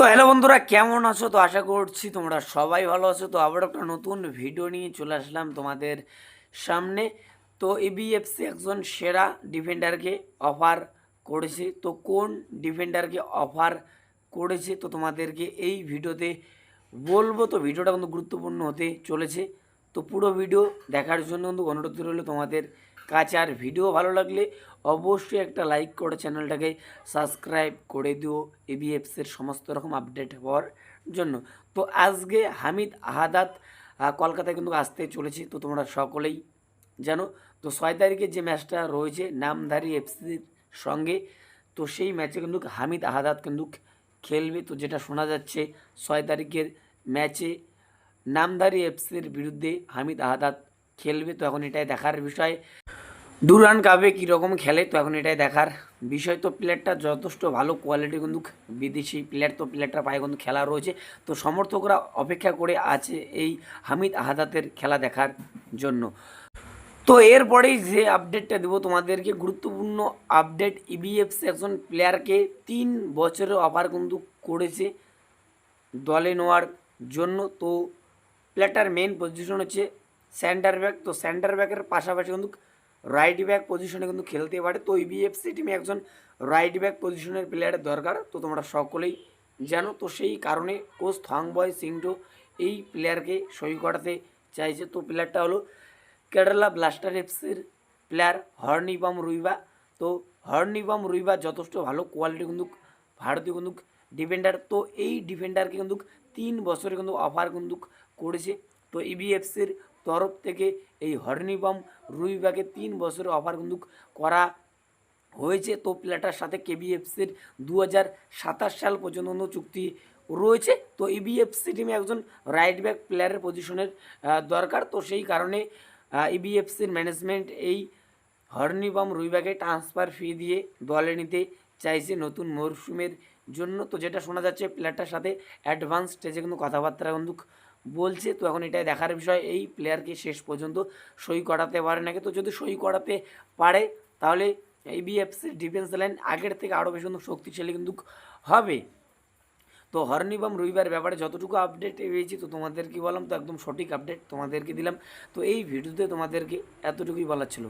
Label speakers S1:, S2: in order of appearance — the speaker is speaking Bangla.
S1: তো হ্যালো বন্ধুরা, কেমন আছো? তো আশা করছি তোমরা সবাই ভালো আছো। তো আবার একটা নতুন ভিডিও নিয়ে চলে আসলাম তোমাদের সামনে। তো এবিএফসি একজন সেরা ডিফেন্ডারকে অফার করেছে। তো কোন ডিফেন্ডারকে অফার করেছে? তো তোমাদেরকে এই ভিডিওতে বলব। তো ভিডিওটা কিন্তু গুরুত্বপূর্ণ হতে চলেছে। তো পুরো ভিডিও দেখার জন্য কিন্তু অনুরোধ রইল তোমাদের কাছে আর ভিডিও ভালো লাগলে অবশ্যই একটা লাইক করে চ্যানেলটাকে সাবস্ক্রাইব করে দিও এবিএফসির সমস্ত রকম আপডেট হওয়ার জন্য। তো আজকে হামিদ আহাদাত কলকাতায় কিন্তু আসতে চলেছে। তো তোমরা সকলেই জানো, তো ছয় তারিখে যে ম্যাচটা রয়েছে নামধারী এফসির সঙ্গে, তো সেই ম্যাচে কিন্তু হামিদ আহাদাত কিন্তু খেলবে। তো যেটা শোনা যাচ্ছে, ছয় তারিখের ম্যাচে নামধারী এফসির বিরুদ্ধে হামিদ আহাদাত খেলবে। তো এখন এটাই দেখার বিষয়। ডুরান কাপে কীরকম খেলে তো এখন এটাই দেখার। বিষয় তো প্লেয়ারটা যথেষ্ট ভালো কোয়ালিটি কিন্তু বিদেশি প্লেয়ার তো প্লেয়ারটা পায়ে কিন্তু খেলা রয়েছে। তো সমর্থকরা অপেক্ষা করে আছে এই হামিদ আহাদাতের খেলা দেখার জন্য। তো এরপরেই যে আপডেটটা দেবো তোমাদেরকে, গুরুত্বপূর্ণ আপডেট ইবিএফসি একজন প্লেয়ারকে তিন বছরের অফার কিন্তু করেছে দলে নেওয়ার জন্য। তো প্লেয়ারটার মেন পজিশন হচ্ছে সেন্টার ব্যাক তো সেন্টার ব্যাকের পাশাপাশি কিন্তু রাইট ব্যাক পজিশনে কিন্তু খেলতে পারে। তো ইবিএফসি টিমে একজন রাইট ব্যাক পজিশনের প্লেয়ারের দরকার। তো তোমরা সকলেই জানো, তো সেই কারণে কোচ থংবয় সিংটো এই প্লেয়ারকে সই করাতে চাইছে। তো প্লেয়ারটা হলো কেরালা ব্লাস্টার এফসির প্লেয়ার হর্নিবাম রুইবা তো হর্নিবাম রুইবা যথেষ্ট ভালো কোয়ালিটি কিন্তু, ভারতীয় কিন্তু ডিফেন্ডার তো এই ডিফেন্ডারকে কিন্তু তিন বছরে কিন্তু অফার কিন্তু করেছে। তো E ইবিএফসির তরফ থেকে এই হর্নিবাম রুইবাকে তিন বছরের অফার কিন্তু করা হয়েছে। তো প্লেয়ারটার সাথে কেবিএফসির দু হাজার সাতাশ সাল পর্যন্ত চুক্তি রয়েছে। তো E ইবিএফসি টিমে একজন রাইট ব্যাক প্লেয়ারের পজিশনের দরকার। তো সেই কারণে E ইবিএফসির ম্যানেজমেন্ট এই হর্নিবাম রুইবাকে ট্রান্সফার ফি দিয়ে দলে নিতে চাইছে নতুন মরশুমের জন্য। তো যেটা শোনা যাচ্ছে প্লেয়ারটার সাথে অ্যাডভান্স স্টেজে কিন্তু কথাবার্তা কিন্তু বলছে, তো এখন এটাই দেখার বিষয়, এই প্লেয়ারকে শেষ পর্যন্ত সই করাতে পারে নাকি? তো যদি সই করাতে পারে, তাহলে এই বিএফসির ডিফেন্স লাইন আগের থেকে আরও বেশি শক্তিশালী কিন্তু হবে। তো হর্নিবাম রবিবার ব্যাপারে যতটুকু আপডেট পেয়েছি, তো তোমাদেরকে বললাম? তো একদম সঠিক আপডেট তোমাদেরকে দিলাম। তো এই ভিডিওতে তোমাদেরকে এতটুকুই বলার ছিল।